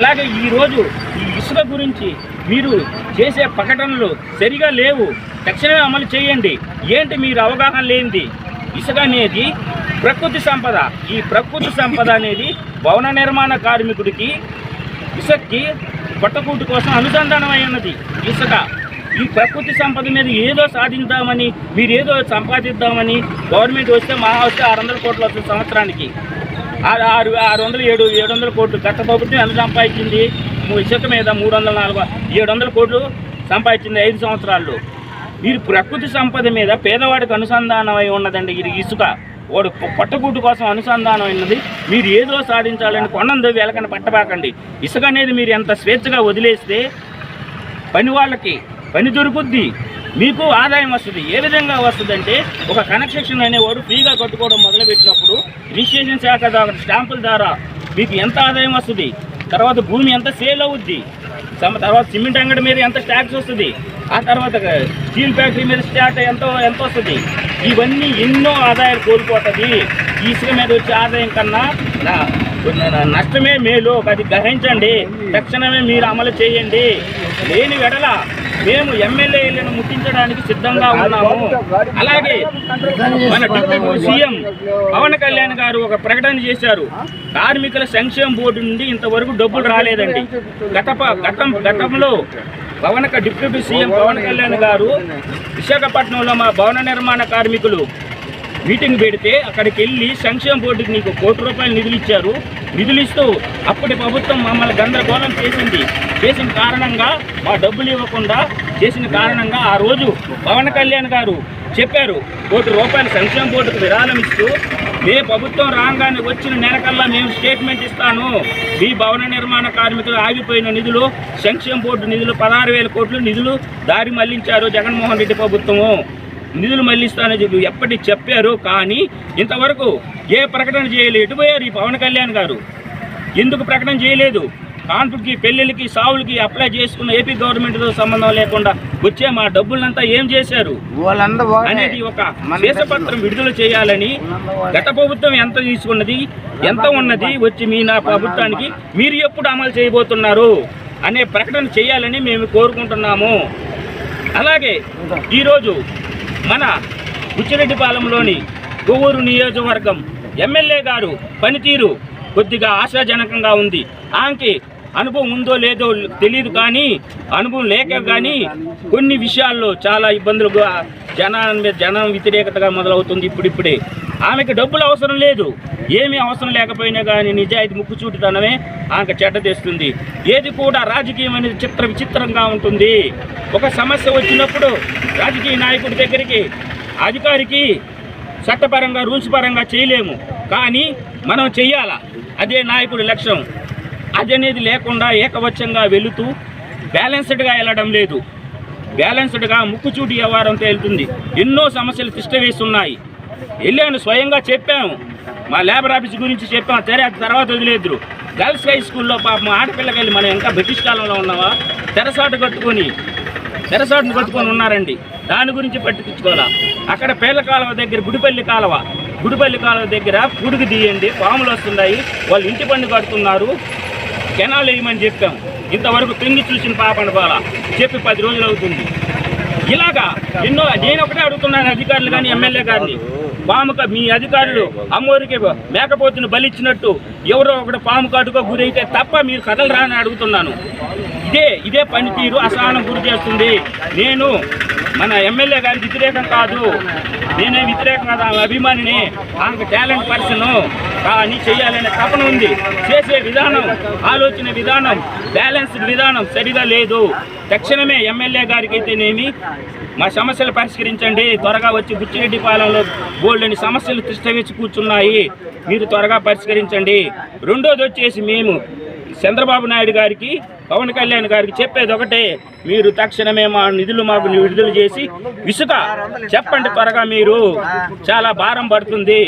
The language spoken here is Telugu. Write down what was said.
అలాగే ఈరోజు ఈ ఇసుక గురించి మీరు చేసే ప్రకటనలు సరిగా లేవు. తక్షణమే అమలు చేయండి. ఏంటి మీరు అవగాహన లేనిది? ఇసుక అనేది ప్రకృతి సంపద. ఈ ప్రకృతి సంపద అనేది భవన నిర్మాణ కార్మికుడికి ఇసుక్కి పట్టకూటు కోసం అనుసంధానం అయి ఉన్నది. ఇసుక. ఈ ప్రకృతి సంపద మీద ఏదో సాధిద్దామని మీరు ఏదో సంపాదిద్దామని గవర్నమెంట్ వస్తే మహా వస్తే ఆరు వందల కోట్లు వస్తుంది సంవత్సరానికి. ఆరు ఆరు ఆరు వందలు ఏడు ఏడు వందల కోట్లు గత ప్రభుత్వం ఎంత సంపాదించింది? ఇసుక మీద మూడు వందల నాలుగు ఏడు వందల కోట్లు సంపాదించింది ఐదు సంవత్సరాల్లో. మీరు ప్రకృతి సంపద మీద పేదవాడికి అనుసంధానం అయి ఉన్నదండి ఇది ఇసుక. వాడు పొ- కోసం అనుసంధానం అయినది. మీరు ఏదో సాధించాలని కొండందు వెలకని పట్టబాకండి. ఇసుక అనేది మీరు ఎంత స్వేచ్ఛగా వదిలేస్తే పని వాళ్ళకి పని దొరుకుద్ది. మీకు ఆదాయం వస్తుంది. ఏ విధంగా వస్తుందంటే ఒక కనెక్షన్ అనేవాడు ఫ్రీగా కట్టుకోవడం మొదలుపెట్టినప్పుడు రిజిస్ట్రేషన్ శాఖ ద్వారా స్టాంపుల ద్వారా మీకు ఎంత ఆదాయం వస్తుంది? తర్వాత భూమి ఎంత సేల్ అవుద్ది? తర్వాత సిమెంట్ అంగడి మీద ఎంత ట్యాక్స్ వస్తుంది? ఆ తర్వాత స్టీల్ ఫ్యాక్టరీ మీద స్టార్ట్ ఎంత ఎంత వస్తుంది? ఇవన్నీ ఎన్నో ఆదాయాలు కోల్పోతుంది. ఈ ఇసుక మీద వచ్చే ఆదాయం కన్నా నష్టమే మేలు అది గ్రహించండి. తక్షణమే మీరు అమలు చేయండి. లేని వెడల మేము ఎమ్మెల్యేలను ముట్టించడానికి సిద్ధంగా ఉన్నాము. అలాగే మన డిప్యూటీ సీఎం పవన్ కళ్యాణ్ గారు ఒక ప్రకటన చేశారు. కార్మికుల సంక్షేమ బోర్డు నుండి ఇంతవరకు డబ్బులు రాలేదండి. గత గతం గతంలో పవన్ డిప్యూటీ సీఎం పవన్ కళ్యాణ్ గారు విశాఖపట్నంలో మా భవన నిర్మాణ కార్మికులు మీటింగ్ పెడితే అక్కడికి వెళ్ళి సంక్షేమ బోర్డుకి నీకు కోటి రూపాయలు నిధులు ఇచ్చారు. నిధులు ఇస్తూ అప్పటి ప్రభుత్వం మమ్మల్ని గందరగోళం చేసింది. చేసిన కారణంగా మా డబ్బులు ఇవ్వకుండా చేసిన కారణంగా ఆ రోజు పవన్ కళ్యాణ్ గారు చెప్పారు కోటి రూపాయలు సంక్షేమ బోర్డుకు విరాళం ఇస్తూ మీ ప్రభుత్వం రాగానే వచ్చిన నెలకల్లా మేము స్టేట్మెంట్ ఇస్తాను. మీ భవన నిర్మాణ కార్మికులు ఆగిపోయిన నిధులు సంక్షేమ బోర్డు నిధులు పదహారు వేల కోట్లు నిధులు దారి మళ్ళించారు జగన్మోహన్ రెడ్డి ప్రభుత్వము. నిధులు మళ్ళిస్తానని చెప్పి ఎప్పటి చెప్పారు. కానీ ఇంతవరకు ఏ ప్రకటన చేయలేదు. ఎటుపోయారు ఈ పవన్ కళ్యాణ్ గారు. ఎందుకు ప్రకటన చేయలేదు? కాన్పుకి పెళ్ళిళ్ళకి సావులకి అప్లై చేసుకున్న ఏపీ గవర్నమెంట్తో సంబంధం లేకుండా వచ్చే మా డబ్బులంతా ఏం చేశారు? అనేది ఒక దేశపత్రం విడుదల చేయాలని గత ప్రభుత్వం ఎంత తీసుకున్నది ఎంత ఉన్నది వచ్చి మీ నా ప్రభుత్వానికి మీరు ఎప్పుడు అమలు చేయబోతున్నారు అనే ప్రకటన చేయాలని మేము కోరుకుంటున్నాము. అలాగే ఈరోజు మన బుచ్చిరెడ్డిపాలెంలోని కొవ్వూరు నియోజకవర్గం ఎమ్మెల్యే గారు పనితీరు కొద్దిగా ఆశాజనకంగా ఉంది. ఆమెకి అనుభవం ఉందో లేదో తెలియదు కానీ అనుభవం లేక కానీ కొన్ని విషయాల్లో చాలా ఇబ్బందులుగా జనాల మీద జనం వ్యతిరేకతగా మొదలవుతుంది ఇప్పుడిప్పుడే. ఆమెకి డబ్బులు అవసరం లేదు. ఏమీ అవసరం లేకపోయినా కానీ నిజాయితీ ముక్కుచూటితనమే ఆమెకు చెడ్డ తెస్తుంది. ఏది కూడా రాజకీయం అనేది చిత్ర విచిత్రంగా ఉంటుంది. ఒక సమస్య వచ్చినప్పుడు రాజకీయ నాయకుడి దగ్గరికి అధికారికి చట్టపరంగా రూల్స్ పరంగా చేయలేము. కానీ మనం చెయ్యాలా? అదే నాయకుడి లక్ష్యం. అనేది లేకుండా ఏకవచ్చంగా వెళుతూ బ్యాలెన్స్డ్గా వెళ్ళడం లేదు. బ్యాలెన్స్డ్గా ముక్కుచూటి వ్యవహారంతో వెళ్తుంది. ఎన్నో సమస్యలు తిష్టవేస్తున్నాయి. వెళ్ళాను స్వయంగా చెప్పాము మా లేబర్ ఆఫీస్ గురించి చెప్పాము తెర తర్వాత వదిలేదు గర్ల్స్ హై స్కూల్లో పాపం ఆడపిల్లకి వెళ్ళి మనం ఇంకా బ్రిటిష్ కాలంలో ఉన్నావా? తెరసాటు కట్టుకొని తెరసాటును కట్టుకొని ఉన్నారండి. దాని గురించి పట్టించుకోవాలా? అక్కడ పేర్ల కాలువ దగ్గర గుడిపల్లి కాలువ. గుడిపల్లి కాలువ దగ్గర పుడుగు తీయండి పాములు వస్తున్నాయి. వాళ్ళు ఇంటి పన్ను కడుతున్నారు. కెనాల్ వేయమని చెప్పాం. ఇంతవరకు పెంగి చూసిన పాపను బాల చెప్పి పది రోజులు అవుతుంది. ఇలాగా ఎన్నో నేను ఒకటే అడుగుతున్నాను అధికారులు కానీ ఎమ్మెల్యే గారిని. పాముక మీ అధికారులు అమ్మోరికి మేకపోతుని బలిచ్చినట్టు ఎవరో ఒకటి పాము కాటుకో గురైతే తప్ప మీరు కథలు రాని అడుగుతున్నాను. ఇదే ఇదే పనితీరు అసహనం గురి చేస్తుంది. నేను మన ఎమ్మెల్యే గారికి వ్యతిరేకం కాదు. నేనే వ్యతిరేకం కాదు ఆమె అభిమానిని ఆమెకు టాలెంట్ పర్సన్ కానీ చేయాలనే తపన ఉంది. చేసే విధానం ఆలోచన విధానం బ్యాలెన్స్డ్ విధానం సరిగా లేదు. తక్షణమే ఎమ్మెల్యే గారికి అయితేనేమి మా సమస్యలు పరిష్కరించండి. త్వరగా వచ్చి బుచ్చిరెడ్డి పాలెంలో బోల్డని సమస్యలు తిష్టవేసి కూర్చున్నాయి. మీరు త్వరగా పరిష్కరించండి. రెండోది వచ్చేసి మేము చంద్రబాబు నాయుడు గారికి పవన్ కళ్యాణ్ గారికి చెప్పేది ఒకటే మీరు తక్షణమే మా నిధులు మాకు విడుదల చేసి ఇసుక చెప్పండి త్వరగా మీరు చాలా భారం పడుతుంది.